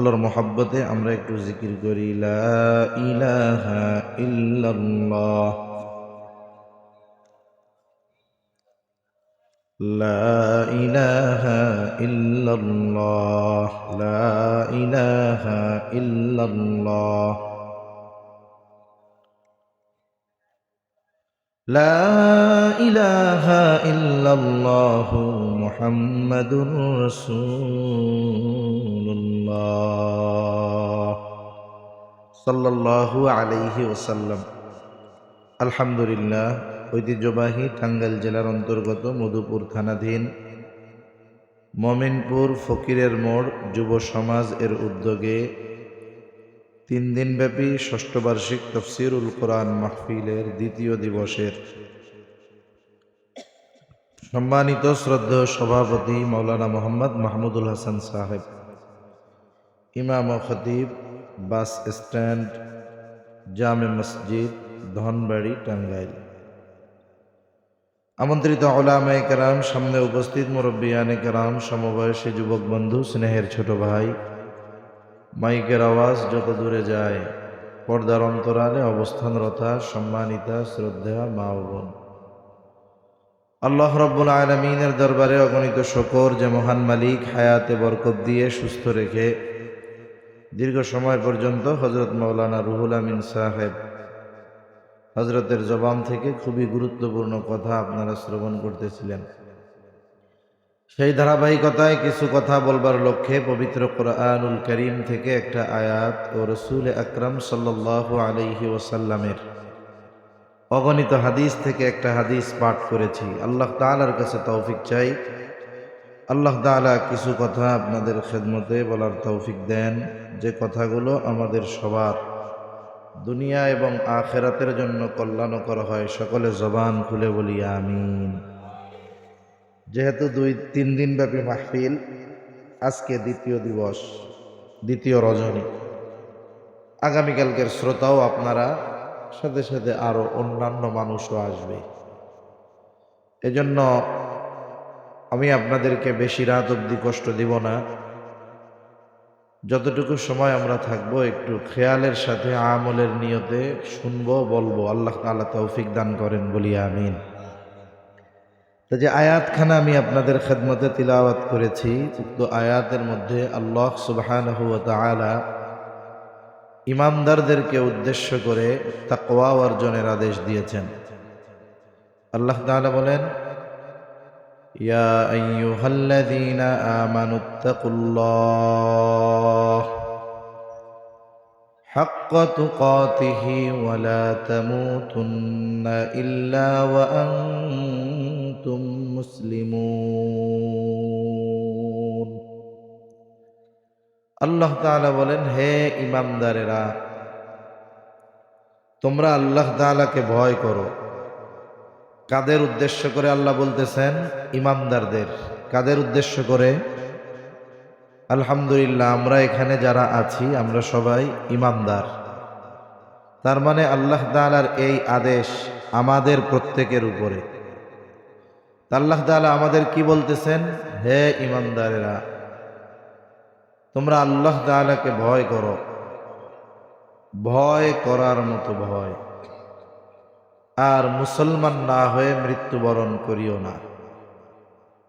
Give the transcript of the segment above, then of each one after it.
আল্লাহর মহাব্বতে আমরা একটু জিকির করি লা ইলাহা ইল্লাল্লাহ লা ইলাহা ইল্লাল্লাহ লা ইলাহা ইল্লাল্লাহ لا إله إلا الله محمد رسول الله صلى الله عليه وسلم আলহামদুলিল্লাহ ঐতিহ্যবাহী টাঙ্গাইল জেলার অন্তর্গত মধুপুর থানাধীন মমিনপুর ফকিরের মোড় যুব সমাজ এর উদ্যোগে তিন দিনব্যাপী ষষ্ঠ বার্ষিক তফসিরুল কোরআন মাহফিলের দ্বিতীয় দিবসের সম্মানিত শ্রদ্ধেয় সভাপতি মৌলানা মোহাম্মদ মাহমুদুল হাসান সাহেব ইমাম ও খতিব, বাস স্ট্যান্ড, জামে মসজিদ, ধনবাড়ি, টাঙ্গাইল। আমন্ত্রিত ওলামায়ে কেরাম, সামনে উপস্থিত মুরব্বিয়ানে কেরাম, সমবয়সী যুবক বন্ধু, স্নেহের ছোট ভাই। মাইকের আওয়াজ যত দূরে যায়, পর্দার অন্তরালে অবস্থানরতা, সম্মানিতা শ্রদ্ধা মা বোন। আল্লাহ রব্বুল আলমিনের দরবারে অগণিত শকর যে মহান মালিক, হায়াতে বরকত দিয়ে সুস্থ রেখে দীর্ঘ সময় পর্যন্ত হজরত মৌলানা রুহুল আমিন সাহেব হজরতের জবান থেকে খুবই গুরুত্বপূর্ণ কথা আপনারা শ্রবণ করতেছিলেন। সেই ধারাবাহিকতায় কিছু কথা বলবার লক্ষ্যে পবিত্র কোরআনুল করিম থেকে একটা আয়াত ও রসুল আকরম সাল্লাহ আলহি ওসাল্লামের অগণিত হাদিস থেকে একটা হাদিস পাঠ করেছি। আল্লাহ তালার কাছে তৌফিক চাই। আল্লাহ তালা কিছু কথা আপনাদের খেদমতে বলার তৌফিক দেন। যে কথাগুলো আমাদের সবার দুনিয়া এবং আখেরাতের জন্য কল্যাণ করা হয়, সকলে জবান খুলে বলি, আমিন। যেহেতু দুই, তিন দিন ব্যাপী মাহফিল, আজকে দ্বিতীয় দিবস, দ্বিতীয় রজনী। আগামীকালকের শ্রোতাও আপনারা, সাথে সাথে আরও অন্যান্য মানুষও আসবে। এজন্য আমি আপনাদেরকে বেশি রাত অবধি কষ্ট দিব না। যতটুকু সময় আমরা থাকব, একটু খেয়ালের সাথে আমলের নিয়তে শুনব, বলব। আল্লাহ তালা তৌফিক দান করেন বলি, আমিন। তো যে আয়াতখানা আমি আপনাদের খেদমতে তিলাওয়াত করেছি, উক্ত আয়াতের মধ্যে আল্লাহ সুবহান তালা ইমানদারদেরকে উদ্দেশ্য করে তাকওয়া অর্জনের আদেশ দিয়েছেন। আল্লাহ তাআলা বলেন ইয়া আইয়ুহাল্লাযীনা আমানুত্তাকুল্লাহ حق تقاته ولا تموتن إلا وأنتم مسلمون আল্লাহ তাআলা বলেন হে ইমামদারেরা তোমরা আল্লাহ তাআলাকে ভয় করো কাদের উদ্দেশ্য করে আল্লাহ বলতেছেন? ইমামদারদের কাদের উদ্দেশ্য করে? আলহামদুলিল্লাহ, আমরা এখানে যারা আছি, আমরা সবাই ইমানদার। তার মানে আল্লাহ তালার এই আদেশ আমাদের প্রত্যেকের উপরে। আল্লাহ তালা আমাদের কি বলতেছেন? হে ইমানদারেরা, তোমরা আল্লাহ তালাকে ভয় করো। ভয় করার মতো ভয়। আর মুসলমান না হয়ে মৃত্যুবরণ করিও না।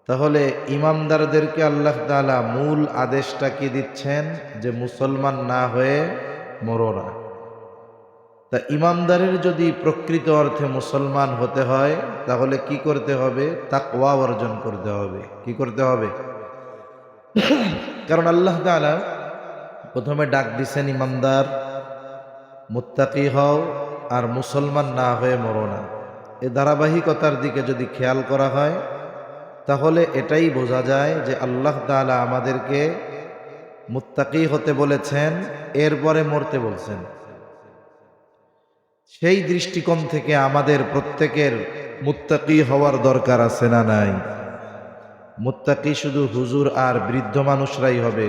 তাহলে ইমামদারদেরকে আল্লাহ তালা মূল আদেশটা কি দিচ্ছেন? যে মুসলমান না হয়ে মরো না। তা ইমানদারের যদি প্রকৃত অর্থে মুসলমান হতে হয়, তাহলে কি করতে হবে? তাকওয়া অর্জন করতে হবে। কি করতে হবে? কারণ আল্লাহ তাআলা প্রথমে ডাক দিছেন ইমানদার মুত্তাকি হও আর মুসলমান না হয়ে মরো না। এ ধারাবাহিকতার দিকে যদি খেয়াল করা হয়, তাহলে এটাই বোঝা যায় যে আল্লাহ তাআলা আমাদেরকে মুত্তাকি হতে বলেছেন, এরপরে মরতে বলছেন। সেই দৃষ্টিকোণ থেকে আমাদের প্রত্যেকের মুত্তাকি হওয়ার দরকার আছে না নাই? মুত্তাকি শুধু হুজুর আর বৃদ্ধ মানুষরাই হবে,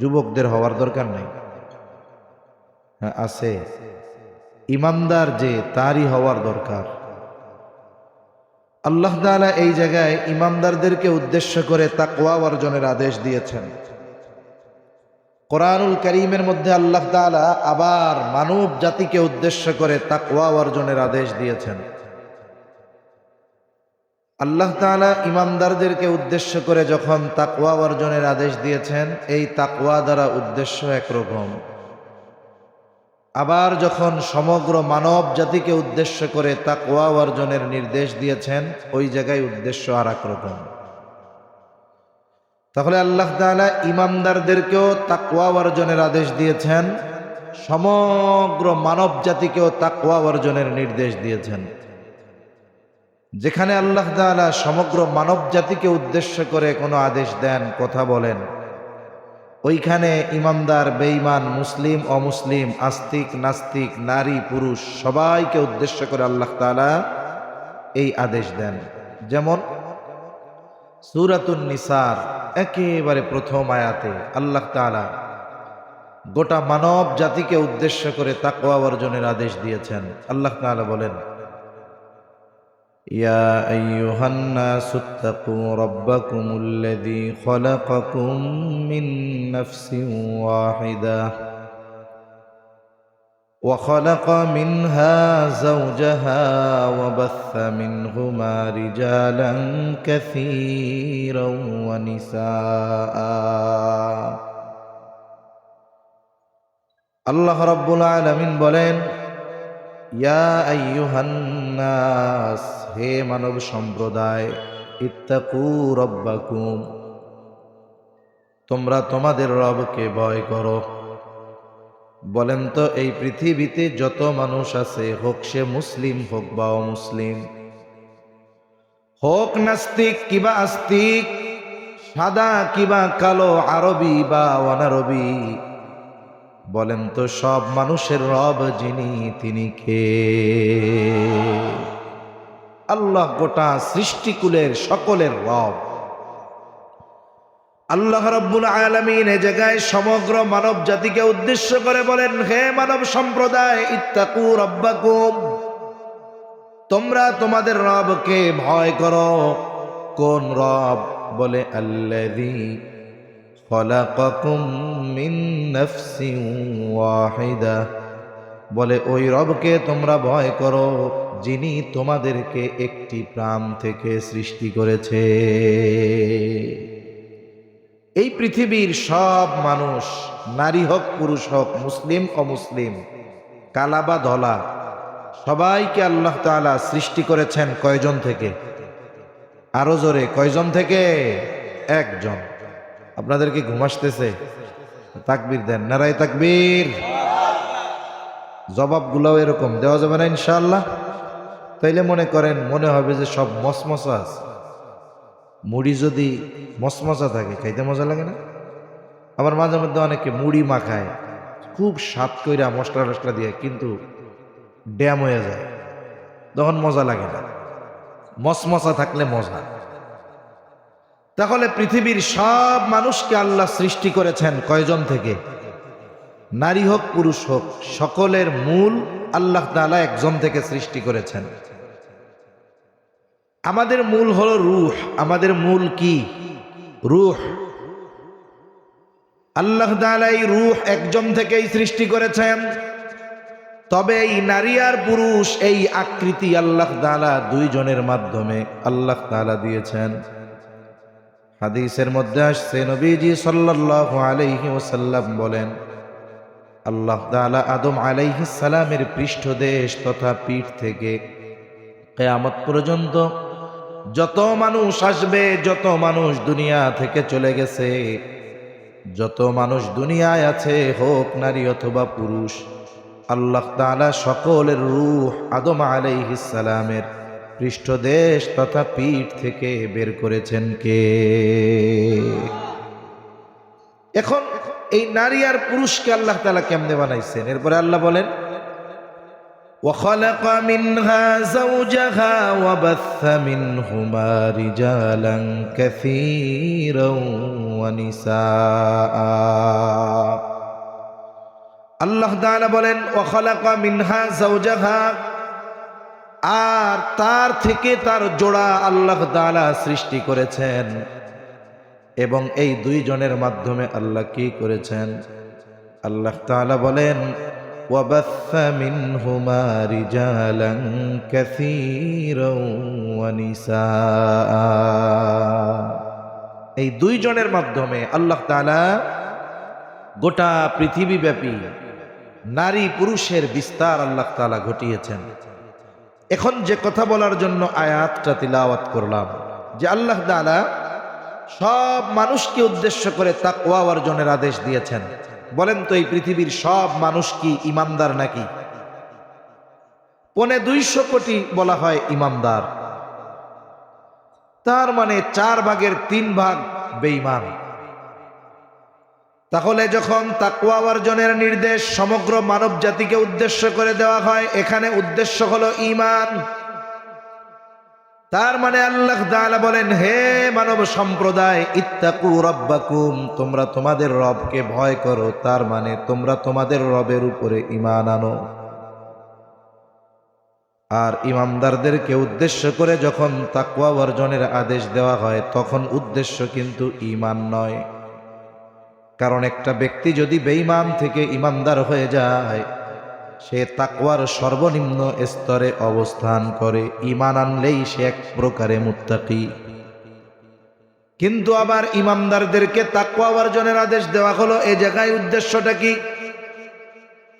যুবকদের হওয়ার দরকার নাই? হ্যাঁ আছে। ইমানদার যে তারই হওয়ার দরকার। আল্লাহ তাআলা এই জায়গায় ইমানদারদেরকে উদ্দেশ্য করে তাকওয়া অর্জনের আদেশ দিয়েছেন। কোরআনুল করিমের মধ্যে আল্লাহ তাআলা আবার মানব জাতিকে উদ্দেশ্য করে তাকওয়া অর্জনের আদেশ দিয়েছেন। আল্লাহ তাআলা ইমানদারদেরকে উদ্দেশ্য করে যখন তাকওয়া অর্জনের আদেশ দিয়েছেন, এই তাকওয়া দ্বারা উদ্দেশ্য একরকম। আবার যখন সমগ্র মানব জাতিকে উদ্দেশ্য করে তাকওয়া অর্জনের নির্দেশ দিয়েছেন, ওই জায়গায় উদ্দেশ্য আর রকম তাহলে আল্লাহ তাআলা ইমানদারদেরকেও তাকওয়া অর্জনের আদেশ দিয়েছেন, সমগ্র মানব জাতিকেও তাকওয়া অর্জনের নির্দেশ দিয়েছেন। যেখানে আল্লাহ তাআলা সমগ্র মানব জাতিকে উদ্দেশ্য করে কোনো আদেশ দেন, কথা বলেন ওইখানে ইমানদার বেঈমান, মুসলিম, অমুসলিম, আস্তিক, নাস্তিক, নারী, পুরুষ, সবাইকে উদ্দেশ্য করে আল্লাহ তাআলা এই আদেশ দেন। যেমন সুরাতুন নিসার, একেবারে প্রথম আয়াতে আল্লাহ তাআলা গোটা মানব জাতিকে উদ্দেশ্য করে তাকওয়া অর্জনের আদেশ দিয়েছেন। আল্লাহ তাআলা বলেন يا أيها الناس اتقوا ربكم الذي خلقكم من نفس واحدة وخلق منها زوجها وبث منهما رجالا كثيرا ونساء. الله رب العالمين بولين يا أيها الناس হে মানব সম্প্রদায়, ইত্তাকু রব্বাকুম। তোমরা তোমাদের রবকে ভয় করো। বলেন তো, এই পৃথিবীতে যত মানুষ আছে, হোক সে মুসলিম, হোক বা অমুসলিম হোক নাস্তিক কিবা আস্তিক, সাদা কিবা কালো, আরবি বা অনারবি। বলেন তো, সব মানুষের রব যিনি, তিনি কে? আল্লাহ গোটা সৃষ্টিকুলের সকলের রব। আল্লাহ রব্বুল আলমিন এ জায়গায় সমগ্র মানব জাতিকে উদ্দেশ্য করে বলেন, হে মানব সম্প্রদায়, ইত্তাকু রব্বাকুম। তোমরা তোমাদের রবকে ভয় করো। কোন রব? বলে, আল্লাযী খলাকাকুম মিন নাফসিন ওয়াহিদা। বলে, ওই রবকে তোমরা ভয় করো। যিনি তোমাদেরকে একটি প্রাণ থেকে সৃষ্টি করেছে। এই পৃথিবীর সব মানুষ, নারী হোক, পুরুষ হোক, মুসলিম, অমুসলিম, কালা বা ধলা, সবাইকে আল্লাহ তাআলা সৃষ্টি করেছেন কয়জন থেকে? আরও জোরে, কয়জন থেকে? একজন। আপনাদেরকে ঘুমাসতেছে তাকবির দেন, নারায় তাকবীর। জবাবগুলোও এরকম, দেওয়া যাবে না ইনশাআল্লাহ। তাইলে মনে করেন, মনে হবে যে সব মসমসা আছে। মুড়ি যদি মসমসা থাকে, খাইতে মজা লাগে না? আবার মাঝে মধ্যে অনেকে মুড়ি মাখায়, খুব স্বাদ কইরা মশলা টসলা দিয়ে কিন্তু ড্যাম হয়ে যায়। তখন মজা লাগে না। মসমসা থাকলে মজা। তাহলে পৃথিবীর সব মানুষকে আল্লাহ সৃষ্টি করেছেন কয়জন থেকে? নারী হোক, পুরুষ হোক, সকলের মূল আল্লাহ তাআলা একজন থেকে সৃষ্টি করেছেন। আমাদের মূল হলো রুহ। আমাদের মূল কি? রুহ। আল্লাহ এই রুহ একজন থেকেই সৃষ্টি করেছেন। তবে এই নারী আর পুরুষ এই আকৃতি আল্লাহ তাআলা দুইজনের মাধ্যমে আল্লাহ তাআলা দিয়েছেন। হাদিসের মধ্যে আসছে, নবীজি সাল্লাল্লাহু আলাইহি ওয়াসাল্লাম বলেন, আল্লাহ তাআলা আদম আলাইহিসালামের পৃষ্ঠদেশ তথা পিঠ থেকে কেয়ামত পর্যন্ত যত মানুষ আসবে, যত মানুষ দুনিয়া থেকে চলে গেছে, যত মানুষ দুনিয়ায় আছে, হোক নারী অথবা পুরুষ, আল্লাহ তাআলা সকলের রূহ আদম আলাইহিসালামের পৃষ্ঠদেশ তথা পিঠ থেকে বের করেছেন কে? এখন এই নারী আর পুরুষকে আল্লাহ তাআলা কেমনে বানাইছেন? এরপরে আল্লাহ বলেন وخلق منها زوجها وبث منهما رجالا كثيرا ونساء আল্লাহ তাআলা বলেন وخلق منها زوجها আর তার থেকে তার জোড়া আল্লাহ তাআলা সৃষ্টি করেছেন এবং এই দুইজনের মাধ্যমে আল্লাহ কি করেছেন আল্লাহ তাআলা বলেন وبث منهما رجالا كثيرا ونساء এই দুইজনের মাধ্যমে আল্লাহ তাআলা গোটা পৃথিবীব্যাপী নারী পুরুষের বিস্তার আল্লাহ তাআলা ঘটিয়েছেন এখন যে কথা বলার জন্য আয়াতটা তিলাওয়াত করলাম যে আল্লাহ তাআলা সব মানুষকে উদ্দেশ্য করে তাকওয়া অর্জনের আদেশ দিয়েছেন বলেন তো, এই পৃথিবীর সব মানুষ কি ইমানদার নাকি? পনে দুইশো কোটি বলা হয় ইমানদার। তার মানে চার ভাগের তিন ভাগ বেঈমান। তাহলে যখন তাকুয়া অর্জনের নির্দেশ সমগ্র মানব জাতিকে উদ্দেশ্য করে দেওয়া হয়, এখানে উদ্দেশ্য হলো ইমান তার মানে আল্লাহ তাআলা বলেন, হে মানব সম্প্রদায়, ইত্তাকু রব্বাকুম, তোমরা তোমাদের রবকে ভয় করো, তার মানে তোমরা তোমাদের রবের উপরে ইমান আনো। আর ইমানদারদেরকে উদ্দেশ্য করে যখন তাকুয়া অর্জনের আদেশ দেওয়া হয়, তখন উদ্দেশ্য কিন্তু ইমান নয়। কারণ একটা ব্যক্তি যদি বেঈমান থেকে ইমানদার হয়ে যায় সে তাকওয়ার সর্বনিম্ন স্তরে অবস্থান করে ইমান আনলেই সে এক প্রকারে মুত্তাকি। কিন্তু আবার ইমামদারদেরকে তাকওয়া অর্জনের আদেশ দেওয়া হলো, এ জায়গায় উদ্দেশ্যটা কি?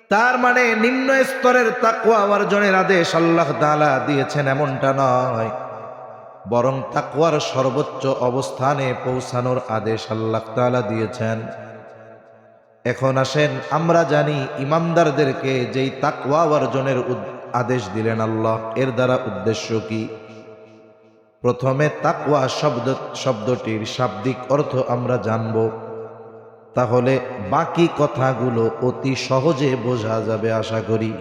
তার মানে নিম্ন স্তরের তাকওয়া অর্জনের আদেশ আল্লাহ তাআলা দিয়েছেন এমনটা নয়। বরং তাকওয়ার সর্বোচ্চ অবস্থানে পৌঁছানোর আদেশ আল্লাহ তাআলা দিয়েছেন। এখন আসেন, আমরা জানি ইমানদারদেরকে যেই তাকওয়া অর্জনের আদেশ দিলেন আল্লাহ। এর দ্বারা উদ্দেশ্য কি? প্রথমে তাকওয়া শব্দ, শব্দটির শাব্দিক অর্থ আমরা জানব। তাহলে বাকি কথাগুলো অতি সহজে বোঝা যাবে আশা করি।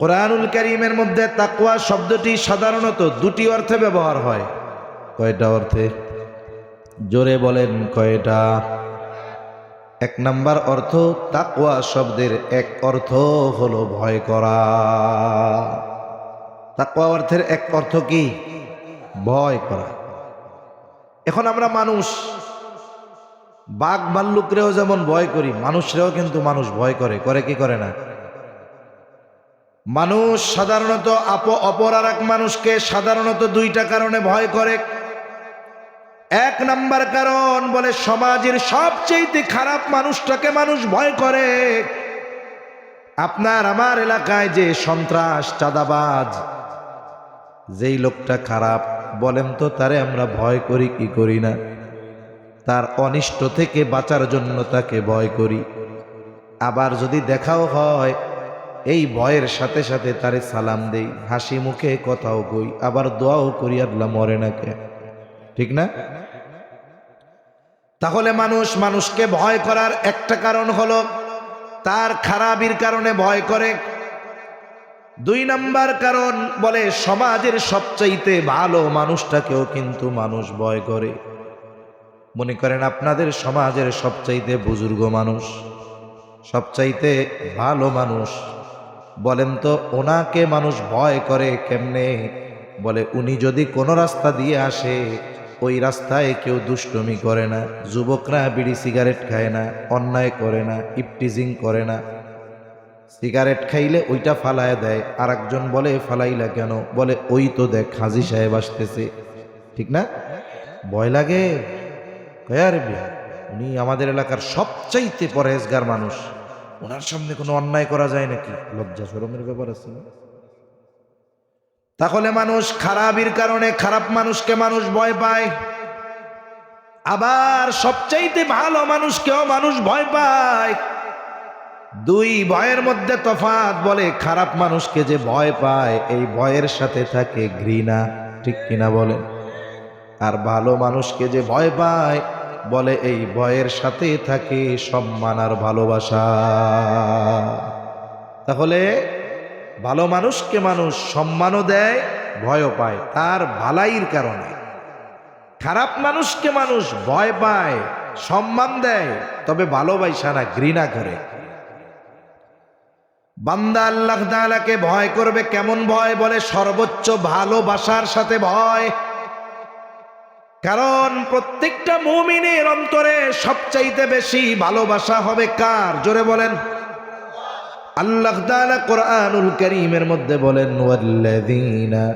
কোরআনুল করিমের মধ্যে তাকওয়া শব্দটি সাধারণত দুটি অর্থে ব্যবহার হয়। কয়টা অর্থে? জোরে বলেন কয়টা? এক নাম্বার অর্থ তাকওয়া শব্দের এক অর্থ হলো ভয় করা। তাকওয়া অর্থের এক অর্থ কি? ভয় করা। এখন আমরা মানুষ, বাঘ ভাল্লুকরেও যেমন ভয় করি, মানুষরেও কিন্তু মানুষ ভয় করে। করে কি করে না? মানুষ সাধারণত আপ অপর আর এক মানুষকে সাধারণত দুইটা কারণে ভয় করে। এক নাম্বার কারণ বলে সমাজের সবচেয়ে খারাপ মানুষটাকে মানুষ ভয় করে। আপনার আমার এলাকায় যে সন্ত্রাস, চাঁদাবাজ, যেই লোকটা খারাপ, বলেন তো তারে আমরা ভয় করি কি করি না? তার অনিষ্ট থেকে বাঁচার জন্য তাকে ভয় করি। আবার যদি দেখাও হয়, এই ভয়ের সাথে সাথে তারে সালাম দেই, হাসি মুখে কথাও কই, আবার দোয়াও করি আল্লাহ মরে না কে? ঠিক না? তাহলে মানুষ মানুষকে ভয় করার একটা কারণ হলো তার খারাপির কারণে ভয় করে। দুই নাম্বার কারণ বলে, সমাজের সবচাইতে ভালো মানুষটাকেও কিন্তু মানুষ ভয় করে। মনে করেন আপনাদের সমাজের সবচাইতে বুজুর্গ মানুষ, সবচাইতে ভালো মানুষ, বলেন তো ওনাকে মানুষ ভয় করে কেমনে? বলে, উনি যদি কোনো রাস্তা দিয়ে আসে ওই রাস্তায় কেউ দুষ্টমি করে না, যুবকরা বিড়ি সিগারেট খায় না, অন্যায় করে না, ইপটিজিং করে না। সিগারেট খাইলে ওইটা ফালায় দেয় আর একজন বলে, ফালাইলা কেন? বলে, ওই তো দেখ, হাজি সাহেব আসতেছে। ঠিক না? ভয় লাগে? উনি আমাদের এলাকার সবচাইতে পরহেজগার মানুষ। ওনার সামনে কোনো অন্যায় করা যায় নাকি? লজ্জা সরমের ব্যাপার আছে না? তাহলে মানুষ খারাপের কারণে খারাপ মানুষকে মানুষ ভয় পায়। আবার সবচাইতে ভালো মানুষকেও মানুষ ভয় পায়। দুই ভয়ের মধ্যে তফাৎ বলে, খারাপ মানুষকে যে ভয় পায়, এই ভয়ের সাথে থাকে ঘৃণা। ঠিক কিনা বলে আর ভালো মানুষকে যে ভয় পায়, বলে এই ভয়ের সাথে থাকে সম্মান আর ভালোবাসা। তাহলে ভালো মানুষকে মানুষ সম্মানও দেয়, ভয়ও পায়। তার ভালাইর কারণে। খারাপ মানুষকে মানুষ ভয় পায়, সম্মান দেয়, তবে ভালোবাসা না, ঘৃণা করে। বান্দা আল্লাহ তাআলাকে ভয় করবে, কেমন ভয় বলে? সর্বোচ্চ ভালোবাসার সাথে ভয়। কারণ প্রত্যেকটা মুমিনের অন্তরে সবচাইতে বেশি ভালোবাসা হবে কার? জোরে বলেন। আল্লাহ তাআলা কোরআনুল করিমের মধ্যে বলেন, ওয়াল্লাযীনা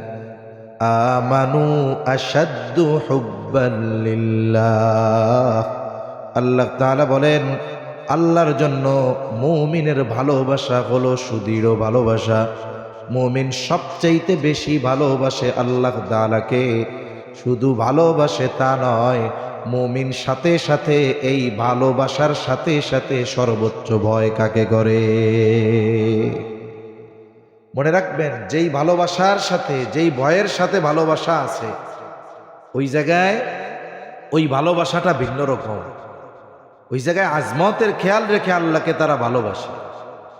আমানু আশাদ্দু হুব্বান লিল্লাহ। আল্লাহ তাআলা বলেন, আল্লাহর জন্য মুমিনের ভালোবাসা হলো সুদৃঢ় ভালোবাসা। মুমিন সবচাইতে বেশি ভালোবাসে আল্লাহ তাআলাকে। শুধু ভালোবাসে তা নয় মুমিন সাথে সাথে, এই ভালোবাসার সাথে সাথে সর্বোচ্চ ভয় কাকে করে? মনে রাখবেন, যেই ভালোবাসার সাথে, যেই ভয়ের সাথে ভালোবাসা আছে, ওই জায়গায় ওই ভালোবাসাটা ভিন্ন রকম। ওই জায়গায় আজমতের খেয়াল রেখে আল্লাহকে তারা ভালোবাসে,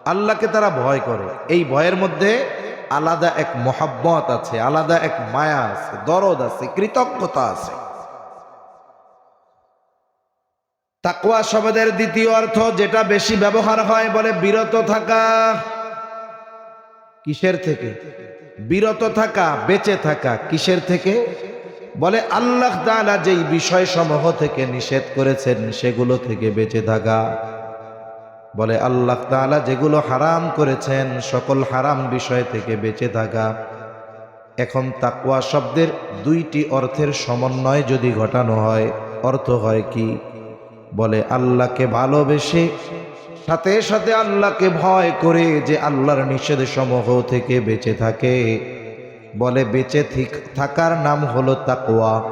আল্লাহকে তারা ভয় করে। এই ভয়ের মধ্যে আলাদা এক মহাব্বত আছে, আলাদা এক মায়া আছে, দরদ আছে, কৃতজ্ঞতা আছে। তাকুয়া শব্দের দ্বিতীয় অর্থ যেটা বেশি ব্যবহার হয় বলে বিরত থাকা। কিসের থেকে? বিরত থাকা, বেঁচে থাকা, কিসের থেকে? বলে আল্লাহ তাআলা যেই বিষয় সমূহ থেকে নিষেধ করেছেন সেগুলো থেকে বেঁচে থাকা। বলে আল্লাহ তাআলা যেগুলো হারাম করেছেন সকল হারাম বিষয় থেকে বেঁচে থাকা। এখন তাকুয়া শব্দের দুইটি অর্থের সমন্বয় যদি ঘটানো হয়, অর্থ হয় কি? বলে, আল্লাহকে ভালোবেসে, সাথে সাথে আল্লাহকে ভয় করে যে আল্লাহর নিষেধ সমূহ থেকে বেঁচে থাকে। বলে, বেঁচে থিক- থাকার নাম হলো তাকওয়া।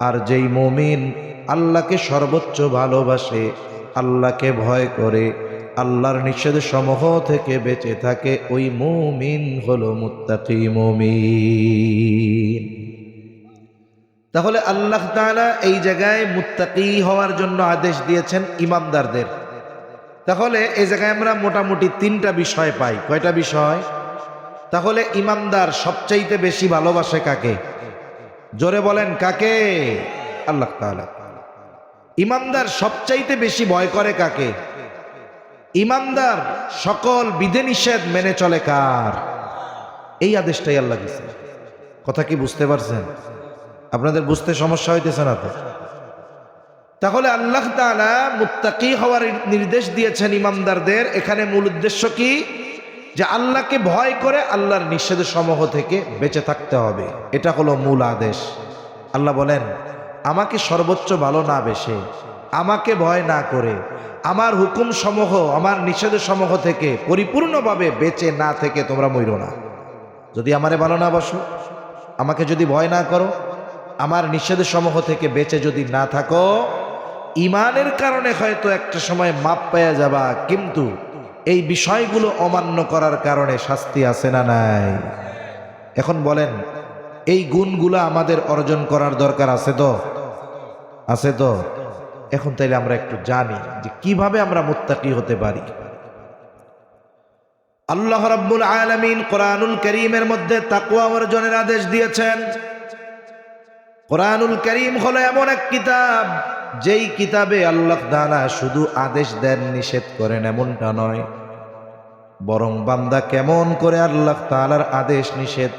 আর যেই মুমিন আল্লাহকে সর্বোচ্চ ভালোবাসে, আল্লাহকে ভয় করে, আল্লাহর নিষেধ সমূহ থেকে বেঁচে থাকে, ওই মুমিন হলো মুত্তাকি মুমিন। তাহলে আল্লাহ তাআলা এই জায়গায় মুত্তাকি হওয়ার জন্য আদেশ দিয়েছেন ইমামদারদের। তাহলে এই জায়গায় আমরা মোটামুটি তিনটা বিষয় পাই। কয়টা বিষয়? তাহলে ইমানদার সবচাইতে বেশি ভালোবাসে কাকে? জোরে বলেন, কাকে? আল্লাহ তাআলা। ইমানদার সবচাইতে বেশি ভয় করে কাকে? ইমানদার সকল বিধে নিষেধ মেনে চলে কার? এই আদেশটাই আল্লাহ কথা কি বুঝতে পারছেন? আপনাদের বুঝতে সমস্যা হইতেছে না তো? তাহলে আল্লাহ তাআলা মুত্তাকি হওয়ার নির্দেশ দিয়েছেন ইমামদারদের। এখানে মূল উদ্দেশ্য কি? যে আল্লাহকে ভয় করে আল্লাহর নিষেধ সমূহ থেকে বেঁচে থাকতে হবে। এটা হলো মূল আদেশ। আল্লাহ বলেন, আমাকে সর্বোচ্চ ভালো না বেশে, আমাকে ভয় না করে, আমার হুকুম সমূহ, আমার নিষেধ সমূহ থেকে পরিপূর্ণভাবে বেঁচে না থেকে তোমরা মইর না। যদি আমারে ভালো না বাসো, আমাকে যদি ভয় না করো আমার নিষেধ সমূহ থেকে বেঁচে যদি না থাকো, ইমানের কারণে হয়তো একটা সময় মাপ পাওয়া যাবা, কিন্তু এই বিষয়গুলো অমান্য করার কারণে শাস্তি আছে না নাই। এখন বলেন, এই গুণগুলো আমাদের অর্জন করার দরকার আছে তো? আছে তো? এখন তাইলে আমরা একটু জানি যে কীভাবে আমরা মুত্তাকি হতে পারি। আল্লাহ রাব্বুল আলামিন কোরআনুল করিমের মধ্যে তাকওয়া অর্জনের আদেশ দিয়েছেন। কোরআনুল করিম হলো এমন এক কিতাব, যেই কিতাবে আল্লাহ তাআলা শুধু আদেশ দেন, নিষেধ করেন, এমনটা নয়। বরং বান্দা কেমন করে আল্লাহ তাআলার আদেশ, নিষেধ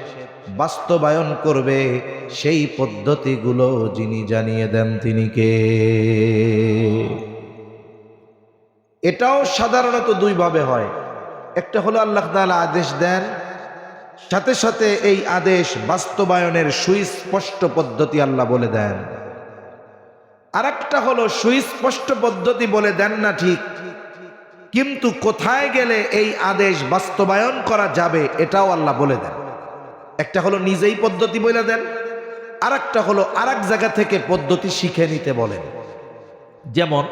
বাস্তবায়ন করবে, সেই পদ্ধতিগুলো যিনি জানিয়ে দেন তিনি কে? এটাও সাধারণত দুইভাবে হয়। একটা হলো আল্লাহ তাআলা আদেশ দেন সাথে সাথে এই আদেশ বাস্তবায়নের সুস্পষ্ট পদ্ধতি আল্লাহ বলে দেন। আর একটা হলো সুস্পষ্ট পদ্ধতি বলে দেন না ঠিক। কিন্তু কোথায় গেলে এই আদেশ বাস্তবায়ন করা যাবে এটাও আল্লাহ বলে দেন। একটা হলো নিজেই পদ্ধতি বলে দেন আর একটা হলো আর জায়গা থেকে পদ্ধতি শিখে নিতে বলেন। যেমন,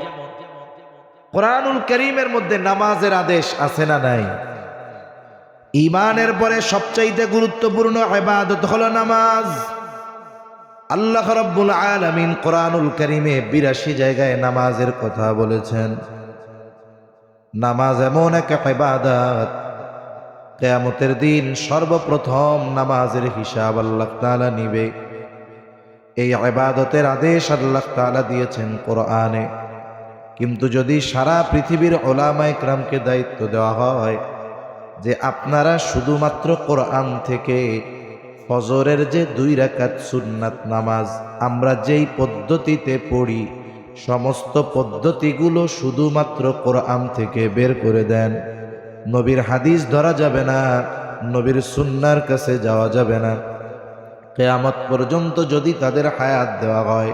কোরআনুল করিমের মধ্যে নামাজের আদেশ আছে না নাই? ইমানের পরে সবচাইতে গুরুত্বপূর্ণ ইবাদত হলো নামাজ। আল্লাহ রব্বুল আলামিন কোরআনুল করিমে বিরাশি জায়গায় নামাজের কথা বলেছেন। নামাজ এমন এক ইবাদত। কেয়ামতের দিন সর্বপ্রথম নামাজের হিসাব আল্লাহ তাআলা নিবে। এই ইবাদতের আদেশ আল্লাহ তাআলা দিয়েছেন কোরআনে। কিন্তু যদি সারা পৃথিবীর ওলামা ইকরামকে দায়িত্ব দেওয়া হয় যে আপনারা শুধুমাত্র কোরআন থেকে ফজরের যে দুই রাকাত সুন্নাত নামাজ আমরা যেই পদ্ধতিতে পড়ি, সমস্ত পদ্ধতিগুলো শুধুমাত্র কোরআন থেকে বের করে দেন। নবীর হাদিস ধরা যাবে না, নবীর সুন্নার কাছে যাওয়া যাবে না। কেয়ামত পর্যন্ত যদি তাদের হায়াত দেওয়া হয়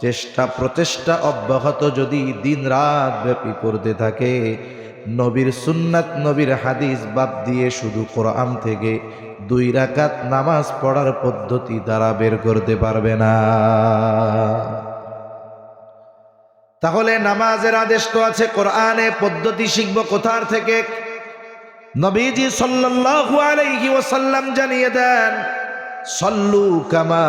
চেষ্টা প্রচেষ্টা অব্যাহত যদি দিন রাত ব্যাপী করতে থাকে নবীর সুন্নাত, নবীর হাদিস বাদ দিয়ে শুধু কোরআন থেকে দুই রাকাত নামাজ পড়ার পদ্ধতি দ্বারা বের করতে পারবে না। তাহলে নামাজের আদেশ তো আছে, কোরআনে পদ্ধতি শিখব কোথার থেকে? নবীজি সাল্লাল্লাহু আলাইহি ওয়াসাল্লাম জানিয়ে দেন, সল্লু কামা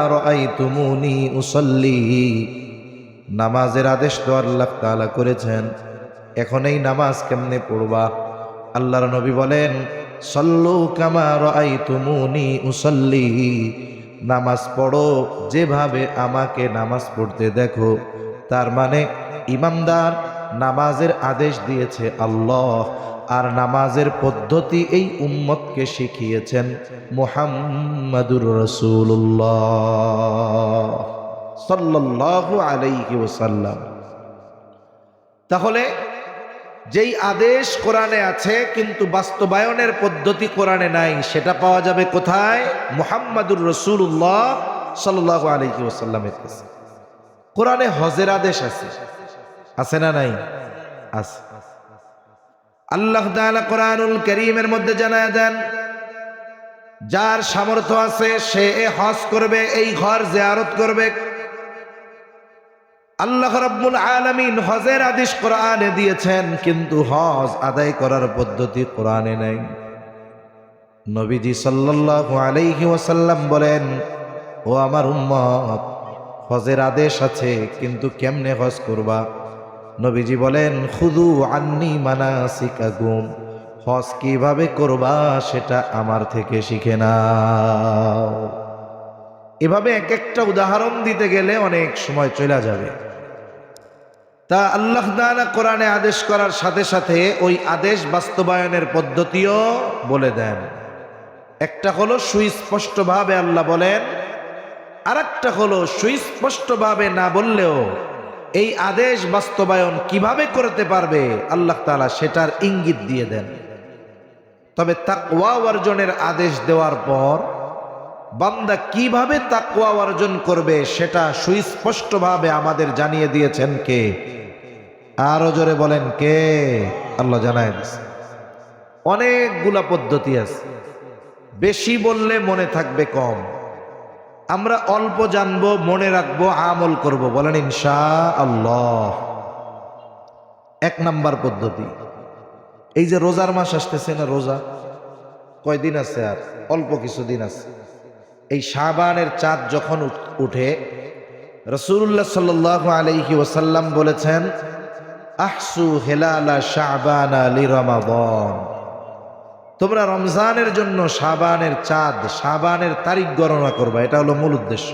নামাজের আদেশ তো আল্লাহ তাআলা করেছেন। এখন এই নামাজ কেমনে পড়বা? আল্লাহর নবী বলেন, সল্লু কামা রাআইতুমুনি উসাল্লি। নামাজ পড়ো, যেভাবে আমাকে নামাজ পড়তে দেখো। তার মানে ইমামদার নামাজের আদেশ দিয়েছে আল্লাহ, আর নামাজের পদ্ধতি এই উম্মতকে শিখিয়েছেন মোহাম্মদুর রসুল্লাহ সাল্লাল্লাহু আলাইহি ওসাল্লাম তাহলে যেই আদেশ কোরআনে আছে, কিন্তু বাস্তবায়নের পদ্ধতি কোরআনে নাই, সেটা পাওয়া যাবে কোথায়? মোহাম্মদুর রসুল্লাহ সাল্লাহ আলহি ওসাল্লামের কাছে। কোরআনে হজের আদেশ আছে। আছে না নাই? আছে। আল্লাহ কোরআনুল করিমের মধ্যে জানায় দেন, যার সামর্থ্য আছে সে এ হজ করবে, এই ঘর জিয়ারত করবে। আল্লাহ রাব্বুল আলামিন হজের আদেশ কোরআনে দিয়েছেন, কিন্তু হজ আদায় করার পদ্ধতি কোরআনে নাই। নবীজি সাল্লাল্লাহু আলাইহি ওয়াসাল্লাম বলেন, ও আমার উম্মত, হজের আদেশ আছে, কিন্তু কেমনে হজ করবা? নবীজি বলেন খুদু আন্নি মানাসিকাকুম, হজ কীভাবে করবা সেটা আমার থেকে শিখে নাও। এভাবে এক একটা উদাহরণ দিতে গেলে অনেক সময় চলে যাবে। তা আল্লাহ কোরআনে আদেশ করার সাথে সাথে ওই আদেশ বাস্তবায়নের পদ্ধতিও বলে দেন। একটা হলো সুস্পষ্টভাবে আল্লাহ বলেন আর একটা হলো সুস্পষ্টভাবে না বললেও এই আদেশ বাস্তবায়ন কীভাবে করতে পারবে আল্লাহ তালা সেটার ইঙ্গিত দিয়ে দেন। তবে তাকওয়া অর্জনের আদেশ দেওয়ার পর বান্দা কীভাবে তাকওয়া অর্জন করবে সেটা সুস্পষ্টভাবে আমাদের জানিয়ে দিয়েছেন কে? আরও জোরে বলেন কে? আল্লাহ জানায় অনেকগুলা পদ্ধতি আছে। বেশি বললে মনে থাকবে কম। আমরা অল্প জানব, মনে রাখব, আমল করব। বলেন ইনশা আল্লাহ এক নাম্বার পদ্ধতি। এই যে রোজার মাস আসতেছে না রোজা? কয়দিন আছে আর? অল্প কিছু দিন আছে। এই শাবানের চাঁদ যখন উঠে রসুল্লাহ সাল্লাহ আলহি ওসাল্লাম বলেছেন, আহসু হেলালা শাহবান আলী রমাবন তোমরা রমজানের জন্য শাবানের চাঁদ, শাবানের তারিখ গণনা করবা, এটা হলো মূল উদ্দেশ্য।